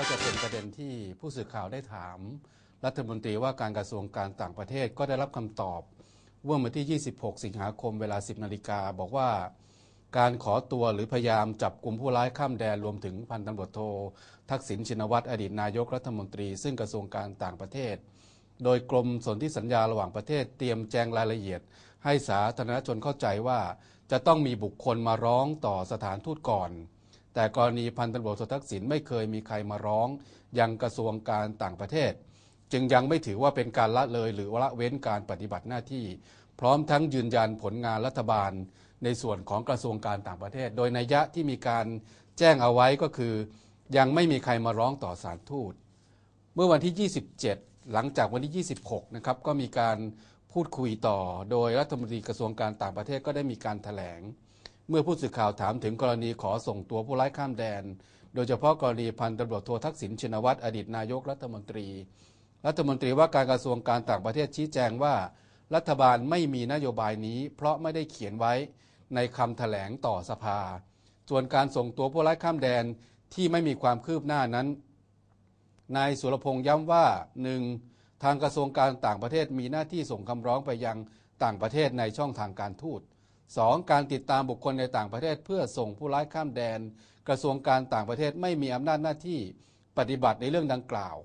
็จะเป็นประเด็นที่ผู้สื่อข่าวได้ถาม รัฐมนตรีว่าการกระทรวงการต่างประเทศก็ได้รับคำตอบเมื่อวันที่ 26 สิงหาคมเวลา 10 นาฬิกาบอกว่าการขอตัวหรือพยายามจับกลุ่มผู้ร้ายข้ามแดนรวมถึงพันตำรวจโท ทักษิณชินวัตรอดีตนายกรัฐมนตรี ซึ่งกระทรวงการต่างประเทศ โดยกรมสนธิสัญญาระหว่างประเทศเตรียมแจงรายละเอียด ให้สาธารณชนเข้าใจว่าจะต้องมีบุคคลมาร้องต่อสถานทูตก่อน แต่กรณีพันตำรวจโททักษิณไม่เคยมีใครมาร้อง ยังกระทรวงการต่างประเทศ จึงยังไม่ถือว่าเป็นการละเลยหรือละเว้นการปฏิบัติหน้าที่ พร้อมทั้งยืนยันผลงานรัฐบาล ในส่วนของกระทรวงการต่างประเทศ โดยนัยยะที่มีการแจ้งเอาไว้ก็คือ ยังไม่มีใครมาร้องต่อสารทูต เมื่อวันที่ 27 หลังจากวันที่ 26 นะครับก็มีการพูดคุยต่อ โดยรัฐมนตรีกระทรวงการต่างประเทศก็ได้มีการถแถลง เมื่อผู้สื่อข่าวถามถึงกรณีขอส่งตัวผู้ร้ายข้ามแดน โดยเฉพาะกรณีพันตำรวจโททักษิณชินวัตรอดีตนายกรัฐมนตรี รัฐมนตรีว่าการกระทรวงการต่างประเทศชี้แจงว่า รัฐบาลไม่มีนโยบายนี้ เพราะไม่ได้เขียนไว้ในคำถแถลงต่อสภา ส่วนการส่งตัวผู้ร้ายข้ามแดนที่ไม่มีความคืบหน้านั้น นายสุรพงษ์ย้ำว่า 1. ทางกระทรวงการต่างประเทศมีหน้าที่ส่งคำร้องไปยังต่างประเทศในช่องทางการทูต 2. การติดตามบุคคลในต่างประเทศ เพื่อส่งผู้ร้ายข้ามแดน กระทรวงการต่างประเทศไม่มีอำนาจหน้าที่ปฏิบัติในเรื่องดังกล่าว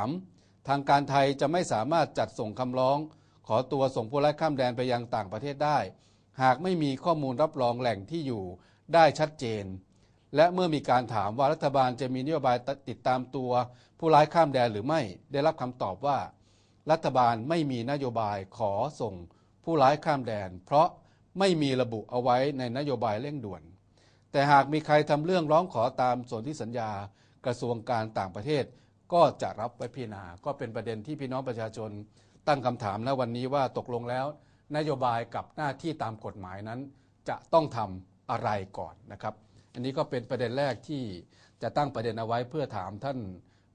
3. ทางการไทยจะไม่สามารถจัดส่งคำร้อง ขอตัวส่งผู้ร้ายข้ามแดนไปยังต่างประเทศได้ หากไม่มีข้อมูลรับรองแหล่งที่อยู่ได้ชัดเจน และเมื่อมีการถามว่ารัฐบาลจะมีนโยบายติดตามตัว ผู้ร้ายข้ามแดนหรือไม่ได้รับคำตอบว่า รัฐบาลไม่มีนโยบายขอส่งผู้ร้ายข้ามแดน เพราะ ไม่มีระบุเอาไว้ในนโยบายเร่งด่วน แต่หากมีใครทำเรื่องร้องขอตามส่วนที่สัญญากระทรวงการต่างประเทศ ก็จะรับไว้พิจารณาก็เป็นประเด็นที่พี่น้องประชาชนตั้งคำถามณวันนี้ว่าตกลงแล้ว นโยบายกับหน้าที่ตามกฎหมายนั้น จะต้องทำอะไรก่อนนะครับ อันนี้ก็เป็นประเด็นแรกที่จะตั้งประเด็นเอาไว้เพื่อถามท่าน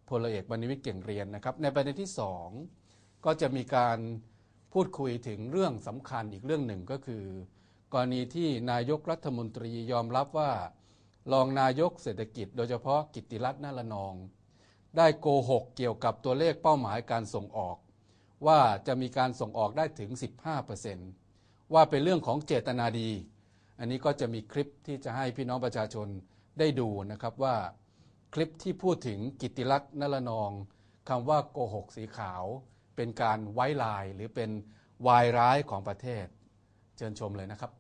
พลเอกบรรณิวิทย์เก่งเรียนนะครับ ในประเด็นที่สองก็จะมีการ พูดคุยถึงเรื่องสำคัญอีกเรื่องหนึ่งก็คือ กรณีที่นายกรัฐมนตรียอมรับว่า รองนายกเศรษฐกิจ โดยเฉพาะกิติรัตน์นาละนอง ได้โกหกเกี่ยวกับตัวเลขเป้าหมายการส่งออก ว่าจะมีการส่งออกได้ถึง 15%ว่าเป็นเรื่องของเจตนาดี อันนี้ก็จะมีคลิปที่จะให้พี่น้องประชาชนได้ดูนะครับว่า คลิปที่พูดถึงกิตติรัตน์นละนองคำว่าโกหกสีขาว เป็นการไว้ลายหรือเป็นวายร้ายของประเทศ เชิญชมเลยนะครับ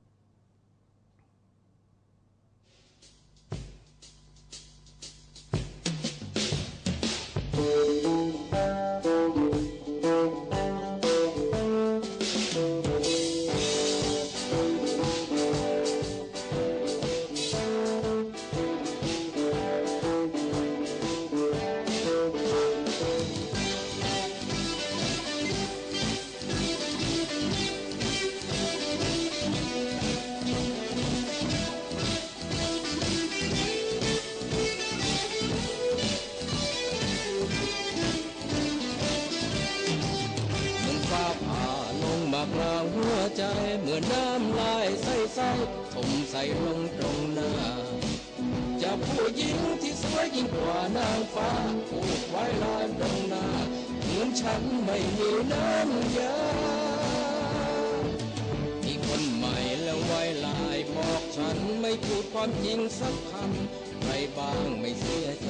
สใสๆถมใส่ลงตรงหน้า จะผู้หญิงที่สวยยิ่งกว่านางฟ้าผูกไว้ลายตรงหน้าเหมือนฉันไม่มีน้ำยามีคนใหม่แล้วไว้ลายบอกฉันไม่พูดความจริงสักคำใครบ้างไม่เสียใจ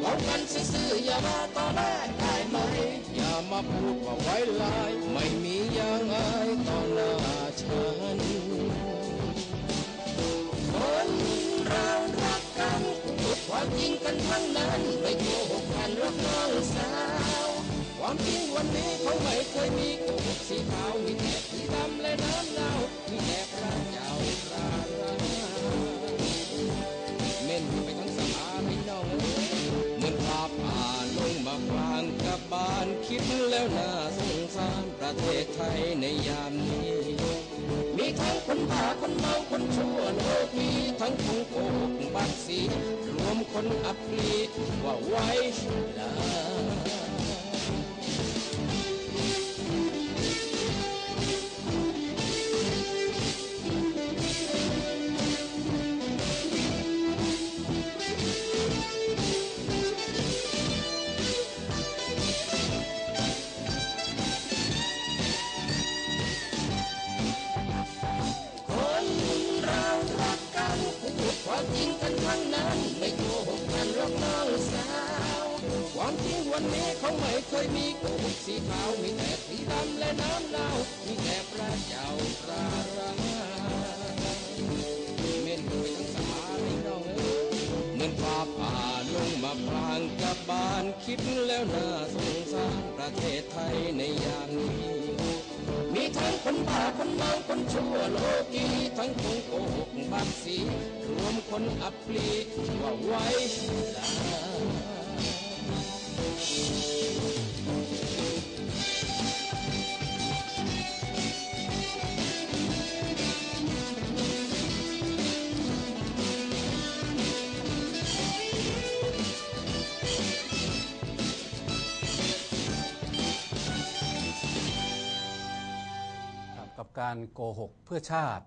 เรากันซื่อๆอย่ามาต่อแรกได้ไหม อย่ามาพูดว่าไว้ลาย ไม่มีอย่างอายต่อหน้าฉัน จริงกันทั้งนั้นไม่โกหกกันรักน้องสาว ความจริงวันนี้เขาไม่เคยมีโกหกสีขาวมีแต่สีดำและน้ำเน่ามีแต่พระเจ้าพระราเม่นไปทั้งสมาพี่น้องเอ้ยเหมือนภาพผ่านลงมากลางกับบ้านคิดแล้วน่าสงสารประเทศไทยในยามนี้ มีทั้งคนบ้าคนเมาคนชั่วโลกมี ทั้งคงโกหกบัตรสีรวมคนอัปรีว่าไว้ลา ความจริงวันนี้เขาไม่เคยมีกหกสีขาวมีแต่สีดำและน้ำเน่ามีแต่พระเจ้าพระราเม่นโดยทั้งสมาไม่น้องเอ้ยเหมือนฟ้าผ่าลงมาพรางกับบ้านคิดแล้วน่าสงสารประเทศไทยในยามนี้มีทั้งคนบาคนเมาคนชั่วโลกีทั้งคนโกหกบางสีรวมคนอัปลีว่าไว้ได้ กับการโกหกเพื่อชาติ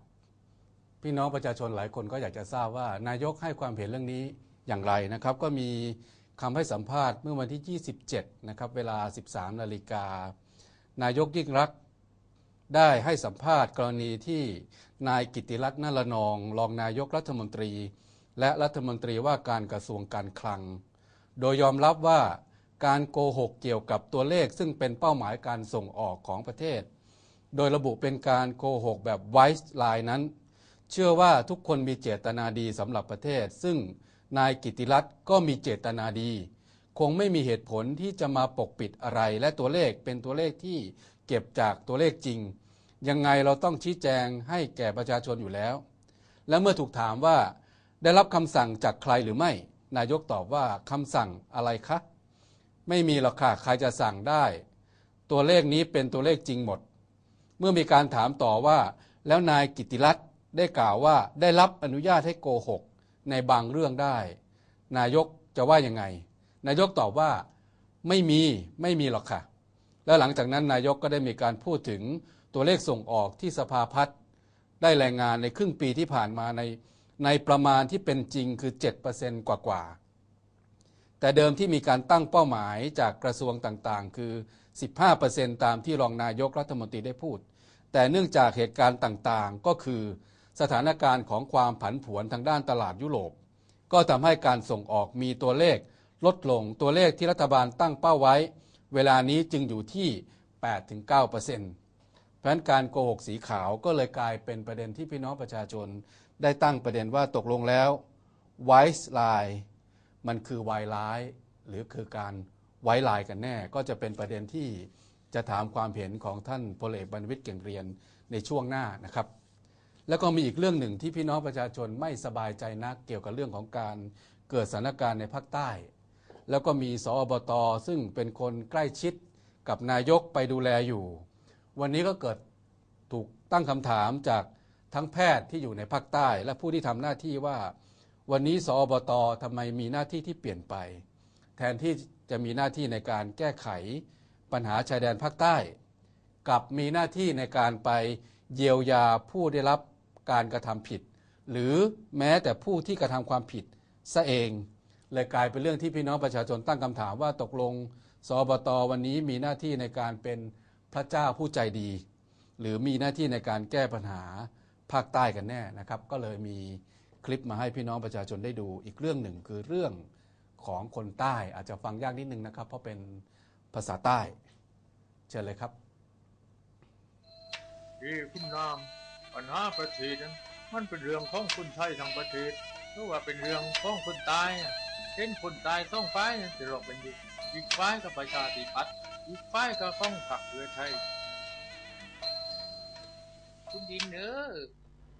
พี่น้องประชาชนหลายคนก็อยากจะทราบว่านายกให้ความเห็นเรื่องนี้อย่างไรนะครับ ก็มี คำให้สัมภาษณ์เมื่อวันที่ 27 นะครับ เวลา 13 นาฬิกา นายกยิ่งรักได้ให้สัมภาษณ์กรณีที่นายกิติรัตน์นรนอง รองนายกรัฐมนตรี และรัฐมนตรีว่าการกระทรวงการคลัง โดยยอมรับว่าการโกหกเกี่ยวกับตัวเลขซึ่งเป็นเป้าหมายการส่งออกของประเทศ โดยระบุเป็นการโกหกแบบไวส์ไลน์นั้น เชื่อว่าทุกคนมีเจตนาดีสำหรับประเทศ ซึ่ง นายกิติรัตน์ก็มีเจตนาดี คงไม่มีเหตุผลที่จะมาปกปิดอะไร และตัวเลขเป็นตัวเลขที่เก็บจากตัวเลขจริง ยังไงเราต้องชี้แจงให้แก่ประชาชนอยู่แล้ว และเมื่อถูกถามว่าได้รับคำสั่งจากใครหรือไม่ นายกตอบว่าคำสั่งอะไรคะ ไม่มีหรอกค่ะใครจะสั่งได้ ตัวเลขนี้เป็นตัวเลขจริงหมด เมื่อมีการถามต่อว่า แล้วนายกิติรัตน์ได้กล่าวว่าได้รับอนุญาตให้โกหก ในบางเรื่องได้ นายกจะว่ายังไง นายกตอบว่าไม่มีไม่มีหรอกค่ะ แล้วหลังจากนั้นนายกก็ได้มีการพูดถึงตัวเลขส่งออกที่สภาพัฒน์ได้รายงานในครึ่งปีที่ผ่านมาในในประมาณที่เป็นจริงคือ 7%กว่ากว่าๆแต่เดิมที่มีการตั้งเป้าหมายจากกระทรวงต่างๆ คือ 15%ตามที่รองนายกรัฐมนตรีได้พูด แต่เนื่องจากเหตุการณ์ต่างๆก็คือ สถานการณ์ของความผันผวนทางด้านตลาดยุโรป ก็ทำให้การส่งออกมีตัวเลข ลดลงตัวเลขที่รัฐบาลตั้งเป้าไว้ เวลานี้จึงอยู่ที่ 8-9%เพราะฉะนั้นการโกหกสีขาวก็เลยกลายเป็นประเด็นที่พี่น้องประชาชนได้ตั้งประเด็นว่าตกลงแล้วไวส์ไลน์มันคือไวร้าย หรือคือการไว้ลายกันแน่ ก็จะเป็นประเด็นที่จะถามความเห็นของท่านพลเอกบรรวิทย์เก่งเรียนในช่วงหน้านะครับ แล้วก็มีอีกเรื่องหนึ่งที่พี่น้องประชาชนไม่สบายใจนักเกี่ยวกับเรื่องของการเกิดสถานการณ์ในภาคใต้ แล้วก็มีสอบตซึ่งเป็นคนใกล้ชิดกับนายกไปดูแลอยู่ วันนี้ก็เกิดถูกตั้งคำถามจากทั้งแพทย์ที่อยู่ในภาคใต้ และผู้ที่ทำหน้าที่ว่า วันนี้สอบตทำไมมีหน้าที่ที่เปลี่ยนไป แทนที่จะมีหน้าที่ในการแก้ไขปัญหาชายแดนภาคใต้กลับมีหน้าที่ในการไปเยียวยาผู้ได้รับ การกระทำผิด หรือแม้แต่ผู้ที่กระทำความผิดซะเอง เลยกลายเป็นเรื่องที่พี่น้องประชาชนตั้งคำถามว่าตกลงสบตวันนี้มีหน้าที่ในการเป็นพระเจ้าผู้ใจดี หรือมีหน้าที่ในการแก้ปัญหาภาคใต้กันแน่นะครับ ก็เลยมีคลิปมาให้พี่น้องประชาชนได้ดูอีกเรื่องหนึ่งคือเรื่องของคนใต้อาจจะฟังยากนิดนึงนะครับ เพราะเป็นภาษาใต้ เชิญเลยครับที่คุณนาม ปัญหาประเทศนั้นมันเป็นเรื่องของคนไทยทั้งประเทศหรือว่าเป็นเรื่องของคนตายเช่นคนตายสองฝ่ายจะรอกเป็นอยู่อีกฝ่ายกับประชาธิปัตย์อีกฝ่ายก็ของพรรคเพื่อไทย คุณดินเออ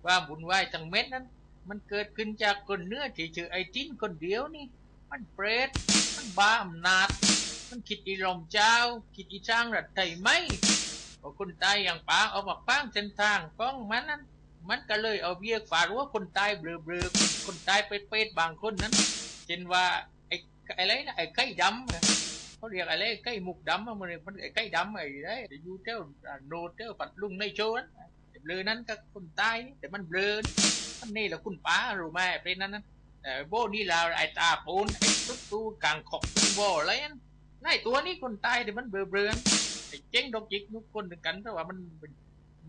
ว่าบุญไหวทั้งเม็ดนั้น มันเกิดขึ้นจากคนเนื้อที่ชื่อไอ้จิ้นคนเดียวนี่ มันเปรตมันบ้าอำนาจ มันคิดอีหลอมเจ้า คิดอีจ้างรัฐไทยไหม พอคนตายอย่างป๋าเอามาป้างเส้นทางฟ้องมันนั้น มันก็เลยเอาเบียกฝาดว่าคนตายเบลอเบลอคนตายเป็ดเป็ดๆบางคนนั้นเช่นว่าไอ้ไอ้ไรนะไอ้ไก่ดำอะเขาเรียกอะไรไก่มุกดำมันเรียมันไอ้ไก่ดำไอ้ไรอยู่เจ้าโนเจ้าปัดลุงในโชว์นั้นเบลอนั้นก็คนตายแต่มันเบลอมันนี่แหละคุณป๋ารู้ไหมเป็นนั้นนั้นแต่โบนี่เราไอ้ตาปูนไอ้ตุ๊กตูกางขอบโบอะไรนั่นไอ้ตัวนี้คนตายแต่มันเบลอเบลอ ไอ้เจ๊งดอกจิกนุกคนหนึ่งกันแต่ว่ามัน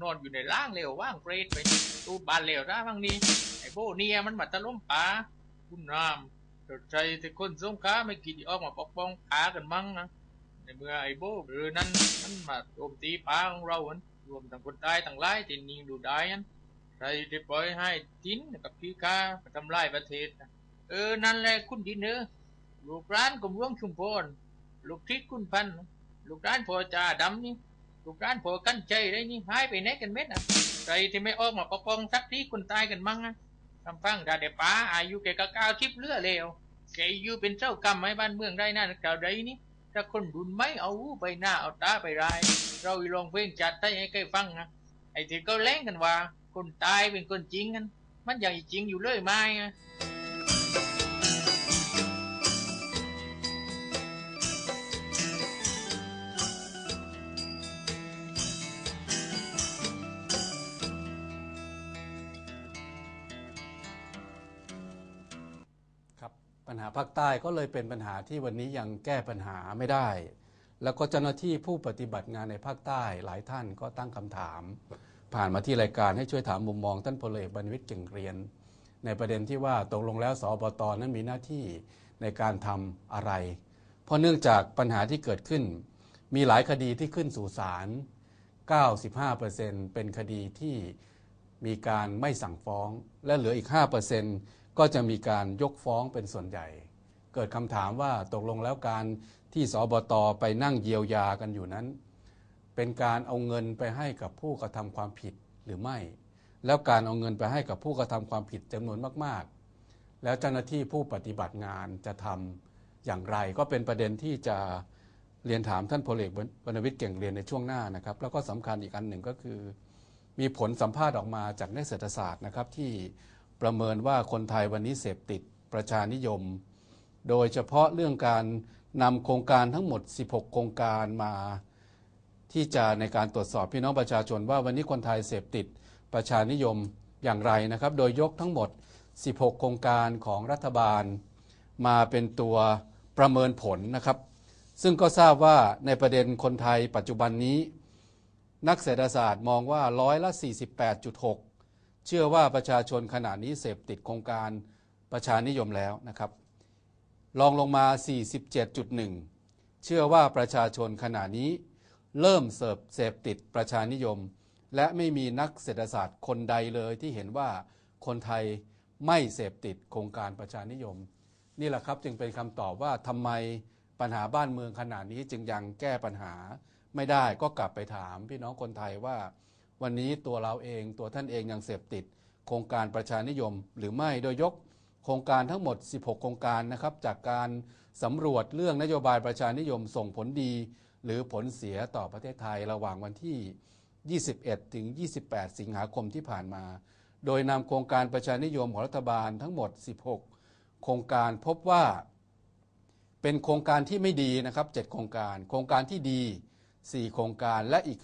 นอนอยู่ในร่างเลวว่างเปรตไปตูบานเลวร้าบางนี้ไอ้โบเนียมันมาตะล้มป่าคุณนามต่ใจแต่คนสงขาไม่คิดจะออกมาปกป้องป้ากันมั้งนะในเมื่อไอ้โบหรือนั้นมันมาโจมตีป้าของเราอันรวมทั้งคนตายทั้งหลายที่นิงดูได้อันใครจะปล่อยให้จิ้นกับพี่กามาทำลายประเทศเออนั่นแหละคุณดินเนอร์ลูกร้านกรมหลวงชุมพรลูกทิศคุณพันธ์ ลูกร้านพอจ่าดำนี่ลูกร้านพอกันใจได้นี่หายไปไหนกันเม็ดอะใครที่ไม่ออกมาปกป้องสักทีคนตายกันมั้งนะคำฟังดาเดป้าอายุแกก็ก้าวทิพเลือเลวแกอยู่เป็นเจ้ากรรมให้บ้านเมืองได้นั่นกล่าวใดนี่ถ้าคนรุนไม่เอาหูไปหน้าเอาตาไปราย เราอีลองเพลงจัดให้ให้ใกล้ฟังนะไอ้ที่เขาเล่นกันว่า คนตายเป็นคนจริงกัน มันอยังจริงอยู่เลยไหม ภาคใต้ก็เลยเป็นปัญหาที่วันนี้ยังแก้ปัญหาไม่ได้ แล้วก็เจ้าหน้าที่ผู้ปฏิบัติงานในภาคใต้หลายท่านก็ตั้งคำถาม ผ่านมาที่รายการให้ช่วยถามมุมมองท่านพลเอกบรรวิทย์เก่งเรียน ในประเด็นที่ว่าตกลงแล้วสอบตนั้นมีหน้าที่ในการทำอะไร เพราะเนื่องจากปัญหาที่เกิดขึ้น มีหลายคดีที่ขึ้นสู่ศาล95%เป็นคดีที่มีการไม่สั่งฟ้อง และเหลืออีก 5% ก็จะมีการยกฟ้องเป็นส่วนใหญ่ เกิดคำถามว่าตกลงแล้วการที่สบตไปนั่งเยียวยากันอยู่นั้น เป็นการเอาเงินไปให้กับผู้กระทำความผิดหรือไม่ แล้วการเอาเงินไปให้กับผู้กระทำความผิดจำนวนมาก ๆ แล้วเจ้าหน้าที่ผู้ปฏิบัติงานจะทำอย่างไร ก็เป็นประเด็นที่จะเรียนถามท่านพลเอกวรรณวิทย์เก่งเรียนในช่วงหน้านะครับ แล้วก็สำคัญอีกอันหนึ่งก็คือ มีผลสัมภาษณ์ออกมาจากนักเศรษฐศาสตร์นะครับที่ ประเมินว่าคนไทยวันนี้เสพติดประชานิยม โดยเฉพาะเรื่องการนำโครงการทั้งหมด 16 โครงการมาที่จะในการตรวจสอบพี่น้องประชาชนว่าวันนี้คนไทยเสพติดประชานิยมอย่างไรนะครับ โดยยกทั้งหมด 16 โครงการของรัฐบาล มาเป็นตัวประเมินผลนะครับ ซึ่งก็ทราบว่าในประเด็นคนไทยปัจจุบันนี้ นักเศรษฐศาสตร์มองว่าร้อยละ 48.6 เชื่อว่าประชาชนขณะนี้เสพติดโครงการประชานิยมแล้วนะครับลองลงมา 47.1 เชื่อว่าประชาชนขณะนี้ เริ่มเสพเสพติดประชานิยม และไม่มีนักเศรษฐศาสตร์คนใดเลยที่เห็นว่าคนไทยไม่เสพติดโครงการประชานิยม นี่แหละครับจึงเป็นคำตอบว่าทำไมปัญหาบ้านเมืองขนาดนี้จึงยังแก้ปัญหาไม่ได้ก็กลับไปถามพี่น้องคนไทยว่า วันนี้ตัวเราเองตัวท่านเองยังเสพติด โครงการประชานิยมหรือไม่โดยยกโครงการทั้งหมด 16 โครงการนะครับจากการสำรวจเรื่องนโยบายประชานิยมส่งผลดี หรือผลเสียต่อประเทศไทยระหว่างวันที่ 21 ถึง 28 สิงหาคมที่ผ่านมา โดยนำโครงการประชานิยมของรัฐบาลทั้งหมด 16 โครงการพบว่า เป็นโครงการที่ไม่ดีนะครับ 7 โครงการ โครงการที่ดี 4 โครงการและอีก